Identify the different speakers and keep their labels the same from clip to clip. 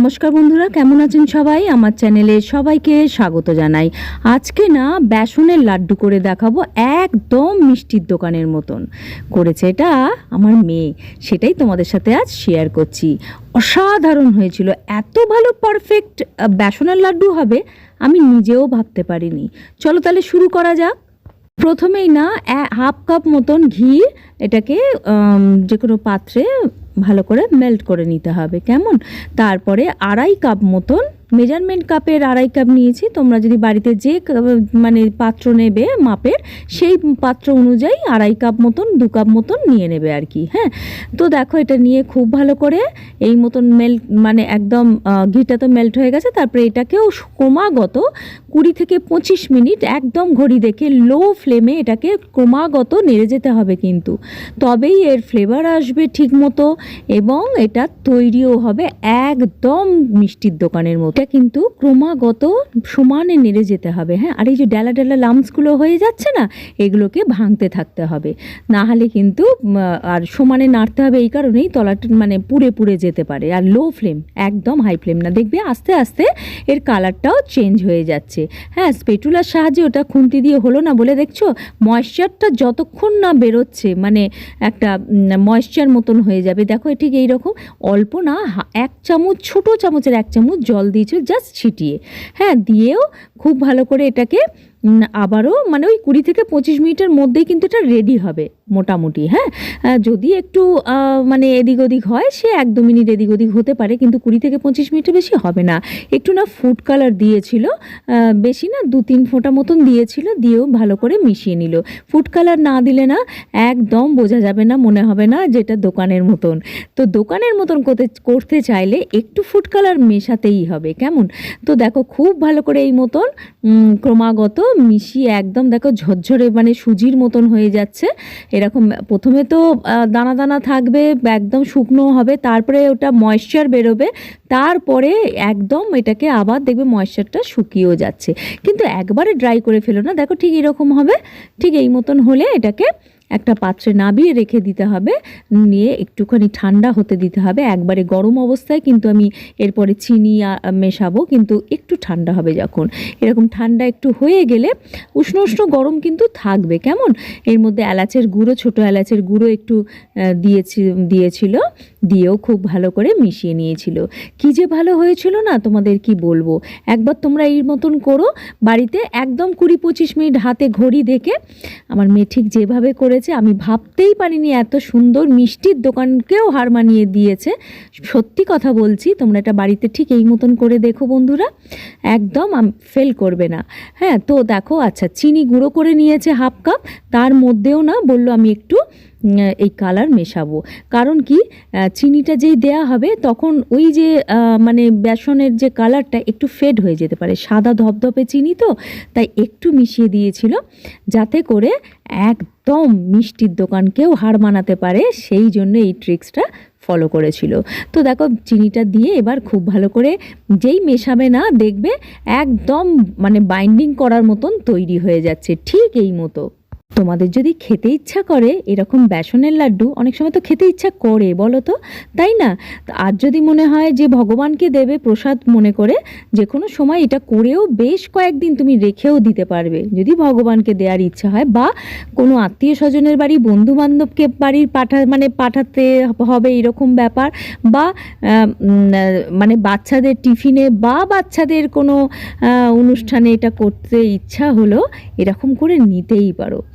Speaker 1: নমস্কার বন্ধুরা, কেমন আছেন সবাই? আমার চ্যানেলে সবাইকে স্বাগত জানাই। আজকে না বেসনের লাড্ডু করে দেখাবো একদম মিষ্টির দোকানের মতন। করেছে এটা আমার মেয়ে, সেটাই তোমাদের সাথে আজ শেয়ার করছি। অসাধারণ হয়েছিল, এত ভালো পারফেক্ট বেসনের লাড্ডু হবে, আমি নিজেও ভাবতে পারিনি। চলো তাহলে শুরু করা যাক। প্রথমেই না হাফ কাপ মতন ঘি, এটাকে যে কোনো পাত্রে ভালো করে মেল্ট করে নিতে হবে, কেমন? তারপরে আড়াই কাপ মতন মেজারমেন্ট কাপের আড়াই কাপ নিয়েছি, তোমরা যদি বাড়িতে যে মানে পাত্র নেবে মাপের, সেই পাত্র অনুযায়ী আড়াই কাপ মতন, দু কাপ মতন নিয়ে নেবে আর কি হ্যাঁ? তো দেখো এটা নিয়ে খুব ভালো করে এই মতন মেল্ট মানে একদম ঘিটা তো মেল্ট হয়ে গেছে, তারপরে এটাকেও ক্রমাগত কুড়ি থেকে পঁচিশ মিনিট একদম ঘড়ি দেখে লো ফ্লেমে এটাকে ক্রমাগত নেড়ে যেতে হবে কিন্তু। তবেই এর ফ্লেভার আসবে ঠিক মতো এবং এটা তৈরিও হবে একদম মিষ্টির দোকানের মতো। এটা কিন্তু ক্রমাগত সমানে নেড়ে যেতে হবে হ্যাঁ? আর এই যে ডেলা ডেলা লামসগুলো হয়ে যাচ্ছে না, এগুলোকে ভাঙতে থাকতে হবে। না হলে কিন্তু আর সমানে নাড়তে হবে এই কারণেই তলাটা মানে পুড়ে পুড়ে যেতে পারে, আর লো ফ্লেম একদম হাই ফ্লেম না। দেখবে আস্তে আস্তে এর কালারটাও চেঞ্জ হয়ে যাচ্ছে। হ্যাঁ স্পেটুলার সাহায্যে ওটা খুন্তি দিয়ে হলো না বলে দেখছ? ময়েশ্চারটা যতক্ষণ না বেরোচ্ছে মানে একটা ময়েশ্চার মতন হয়ে যাবে। দেখো ঠিক এইরকম। অল্প না এক চামচ, ছোট চামচের এক চামচ জল দিয়েছ জাস্ট ছিটিয়ে। হ্যাঁ দিয়েও খুব ভালো করে এটাকে আবারও মানে ওই কুড়ি থেকে পঁচিশ মিনিটের মধ্যেই কিন্তু এটা রেডি হবে মোটামুটি হ্যাঁ? যদি একটু মানে এদিক ওদিক হয়, সে এক দু মিনিট এদিক ওদিক হতে পারে, কিন্তু কুড়ি থেকে পঁচিশ মিনিটের বেশি হবে না। একটু না ফুড কালার দিয়েছিল বেশি না দু তিন ফোঁটা মতন দিয়েছিল, দিয়েও ভালো করে মিশিয়ে নিল। ফুড কালার না দিলে না একদম বোঝা যাবে না, মনে হবে না যেটা দোকানের মতন। তো দোকানের মতন করতে করতে চাইলে একটু ফুড কালার মেশাতেই হবে, কেমন? তো দেখো, খুব ভালো করে এই মতন ক্রমাগত মিশিয়ে একদম দেখো ঝরঝরে মানে সুজির মতন হয়ে যাচ্ছে। এরকম প্রথমে তো দানা দানা থাকবে, একদম শুকনো হবে, তারপরে ওটা ময়েশ্চার বেরোবে, তারপরে একদম এটাকে আবার দেখবে ময়েশ্চারটা শুকিয়েও যাচ্ছে। কিন্তু একবারে ড্রাই করে ফেলো না, দেখো ঠিক এরকম হবে, ঠিক এই মতন হলে এটাকে একটা পাত্রে নাবিয়ে রেখে দিতে হবে। নিয়ে একটুখানি ঠান্ডা হতে দিতে হবে। একবারে গরম অবস্থায় কিন্তু আমি এরপরে চিনি মেশাবো, কিন্তু একটু ঠান্ডা হবে যখন। এরকম ঠান্ডা একটু হয়ে গেলে উষ্ণ উষ্ণ গরম কিন্তু থাকবে। কেমন? এর মধ্যে এলাচের গুঁড়ো, ছোট এলাচের গুঁড়ো একটু দিয়েছি, দিয়েছিল, দিয়েও খুব ভালো করে মিশিয়ে নিয়েছিল। কি যে ভালো হয়েছিল না, তোমাদের কি বলব? একবার তোমরা এই মতন করো, বাড়িতে একদম কুড়ি পঁচিশ মিনিট হাতে ঘড়ি দেখে, আমার মেয়ে ঠিক যেভাবে করেছে আমি ভাবতেই পারিনি এত সুন্দর মিষ্টির দোকানকেও হার মানিয়ে দিয়েছে। সত্যি কথা বলছি, তোমরা এটা বাড়িতে ঠিক এই মতন করে দেখো বন্ধুরা। একদম ফেল করবে না। হ্যাঁ তো দেখো আচ্ছা চিনি গুঁড়ো করে নিয়েছে হাফ কাপ, তার মধ্যেও না বলল আমি একটু এই কালার মেশাবো। কারণ কি চিনিটা যেই দেয়া হবে, তখন ওই যে মানে বেসনের যে কালারটা একটু ফেড হয়ে যেতে পারে। সাদা ধপধপে চিনি তো, তাই একটু মিশিয়ে দিয়েছিল যাতে করে একদম মিষ্টির দোকানকেও হার মানাতে পারে, সেই জন্য এই ট্রিক্সটা ফলো করেছিল। তো দেখো, চিনিটা দিয়ে এবার খুব ভালো করে যেই মেশাবে না, দেখবে একদম মানে বাইন্ডিং করার মতন তৈরি হয়ে যাচ্ছে, ঠিক এই মতো। তোমাদের যদি খেতে ইচ্ছা করে, এরকম বেসনের লাড্ডু অনেক সময় তো খেতে ইচ্ছা করে, বলো তো? তাই না? আর যদি মনে হয় যে ভগবানকে দেবে প্রসাদ মনে করে, যে কোনো সময় এটা করেও বেশ কয়েকদিন তুমি রেখেও দিতে পারবে। যদি ভগবানকে দেওয়ার ইচ্ছা হয়, বা কোনো আত্মীয় স্বজনের বাড়ি বন্ধু বান্ধবকে বাড়ির পাঠা মানে পাঠাতে হবে এরকম ব্যাপার, বা মানে বাচ্চাদের টিফিনে, বা বাচ্চাদের কোনো অনুষ্ঠানে এটা করতে ইচ্ছা হলো, এরকম করে নিতেই পারো।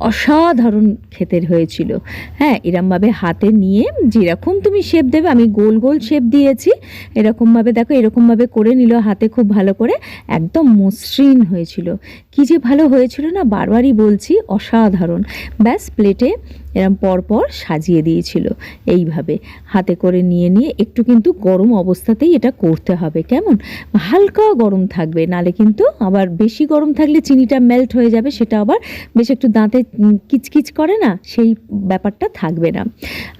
Speaker 1: অসাধারণ খেতের হয়েছিল। হ্যাঁ এরমভাবে হাতে নিয়ে যেরকম তুমি শেপ দেবে, আমি গোল গোল শেপ দিয়েছি। এরকমভাবে দেখো, এরকমভাবে করে নিল হাতে খুব ভালো করে। একদম মসৃণ হয়েছিল। কি যে ভালো হয়েছিল না, বারবারই বলছি অসাধারণ। ব্যাস প্লেটে এরম পরপর সাজিয়ে দিয়েছিল এইভাবে। হাতে করে নিয়ে নিয়ে একটু কিন্তু গরম অবস্থাতেই এটা করতে হবে, কেমন? হালকা গরম থাকবে, নালে কিন্তু আবার বেশি গরম থাকলে চিনিটা মেল্ট হয়ে যাবে, সেটা আবার বেশ একটু দাঁতে কিচকিচ করে না, সেই ব্যাপারটা থাকবে না।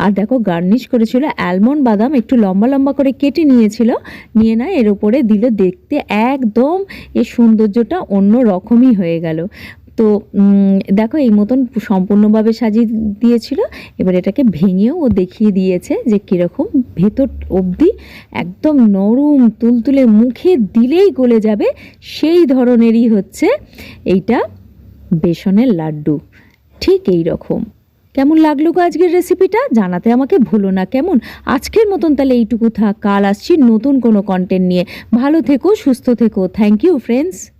Speaker 1: আর দেখো, গার্নিশ করেছিল অ্যালমন্ড বাদাম, একটু লম্বা লম্বা করে কেটে নিয়েছিল, নিয়ে না এর উপরে দিল দেখতে একদম এর সৌন্দর্যটা অন্য রকমই হয়ে গেল। তো দেখো এই মতন সম্পূর্ণভাবে সাজিয়ে দিয়েছিল, এবার এটাকে ভেঙেও ও দেখিয়ে দিয়েছে যে কীরকম ভেতর অবধি একদম নরম তুলতুলে মুখে দিলেই গলে যাবে, সেই ধরনেরই হচ্ছে এইটা। বেসনের লাড্ডু। ঠিক এই রকম। কেমন লাগল গো আজকের রেসিপিটা জানাতে আমাকে ভুলো না, কেমন? আজকের মতন তাহলে এইটুকু থাক। কাল আসছি নতুন কোনো কন্টেন্ট নিয়ে। ভালো থেকো, সুস্থ থেকো। Thank you friends